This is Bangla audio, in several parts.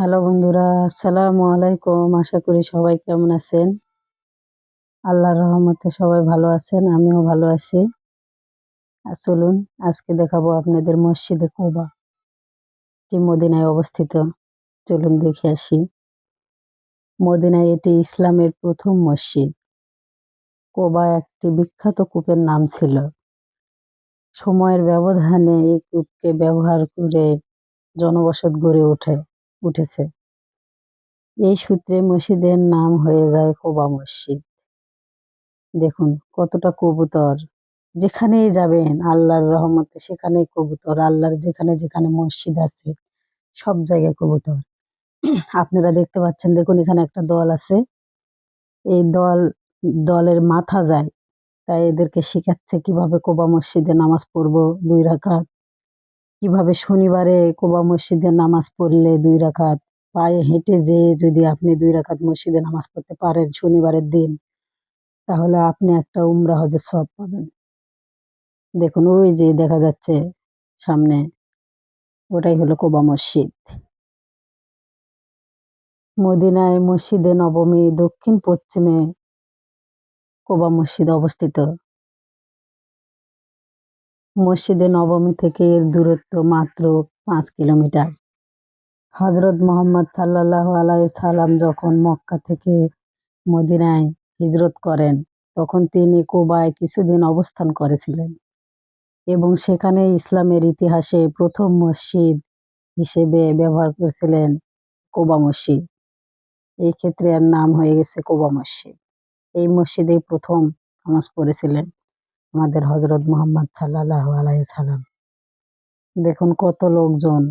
হ্যালো বন্ধুরা, আসসালামু আলাইকুম। আশা করি সবাই কেমন আছেন? আল্লাহর রহমতে সবাই ভালো আছেন, আমিও ভালো আছি। চলুন, আজকে দেখাবো আপনাদের মসজিদে কোবা। এটি মদিনায় অবস্থিত। চলুন দেখে আসি। মদিনায় এটি ইসলামের প্রথম মসজিদ। কোবা একটি বিখ্যাত কূপের নাম ছিল। সময়ের ব্যবধানে এই কূপকে ব্যবহার করে জনবসত গড়ে ওঠে। উঠেছে। এই সূত্রে মসজিদের নাম হয়ে যায় কোবা মসজিদ। দেখুন, কতটা কবুতর। যেখানেই যাবেন, আল্লাহর রহমতে সেখানেই কবুতর। আল্লাহর যেখানে যেখানে মসজিদ আছে, সব জায়গায় কবুতর। আপনারা দেখতে পাচ্ছেন, দেখুন এখানে একটা দল আছে। এই দল, দলের মাথা যায়। তাই এদেরকে শেখাচ্ছে কীভাবে কোবা মসজিদে নামাজ পড়ব দুই রাকাত। কীভাবে শনিবারে কোবা মসজিদে নামাজ পড়লে দুই রাকাত পায়ে হেঁটে যেয়ে যদি আপনি দুই রাকাত মসজিদে নামাজ পড়তে পারেন শনিবারের দিন, তাহলে আপনি একটা উমরা হজের সব পাবেন। দেখুন, ওই যে দেখা যাচ্ছে সামনে, ওটাই হলো কোবা মসজিদ। মদিনায় মসজিদে নবমী দক্ষিণ পশ্চিমে কোবা মসজিদ অবস্থিত। মসজিদে নবমী থেকে এর দূরত্ব মাত্র পাঁচ কিলোমিটার। হজরত মোহাম্মদ সাল্লাহ আলাই সালাম যখন মক্কা থেকে মদিনায় হিজরত করেন, তখন তিনি কোবায় কিছুদিন অবস্থান করেছিলেন এবং সেখানে ইসলামের ইতিহাসে প্রথম মসজিদ হিসেবে ব্যবহার করেছিলেন কোবা মসজিদ। এই ক্ষেত্রে এর নাম হয়ে গেছে কোবা মসজিদ। এই মসজিদে প্রথম নামাজ পড়েছিলেন। আমাদের হজরত মোহাম্মদ সাল্লাহ আলাই সালাম দেখুন কত লোকজন।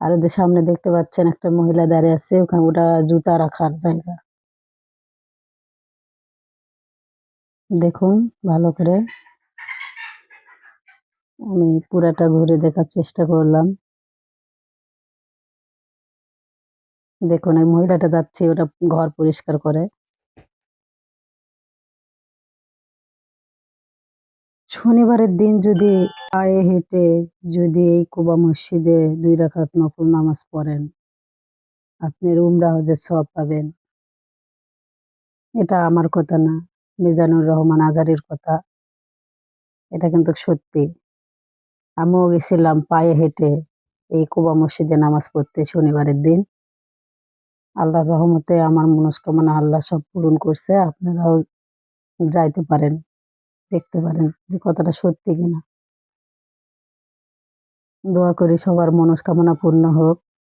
আর ওদের সামনে দেখতে পাচ্ছেন একটা মহিলা দাঁড়িয়ে আছে, ওখানে ওটা জুতা রাখার জায়গা। দেখুন, ভালো করে। আমি পুরাটা ঘুরে দেখার চেষ্টা করলাম। দেখুন, এই মহিলাটা যাচ্ছে, ওটা ঘর পরিষ্কার করে। শনিবারের দিন যদি পায়ে হেঁটে যদি এই কুবা মসজিদে দুই রাখাত নফল নামাজ পড়েন, আপনার উমরা হজের সব পাবেন। এটা আমার কথা না, মিজানুর রহমান আজারের কথা। এটা কিন্তু সত্যি। আমিও গেছিলাম পায়ে হেঁটে এই কুবা মসজিদে নামাজ পড়তে শনিবারের দিন। আল্লাহর রহমতে আমার মনস্কামনা আল্লাহ সব পূরণ করছে, আপনারাও যাইতে পারেন। দেখতে পারেন যে কথাটা সত্যি কিনা। দোয়া করি সবার মনস্কামনা পূর্ণ হোক।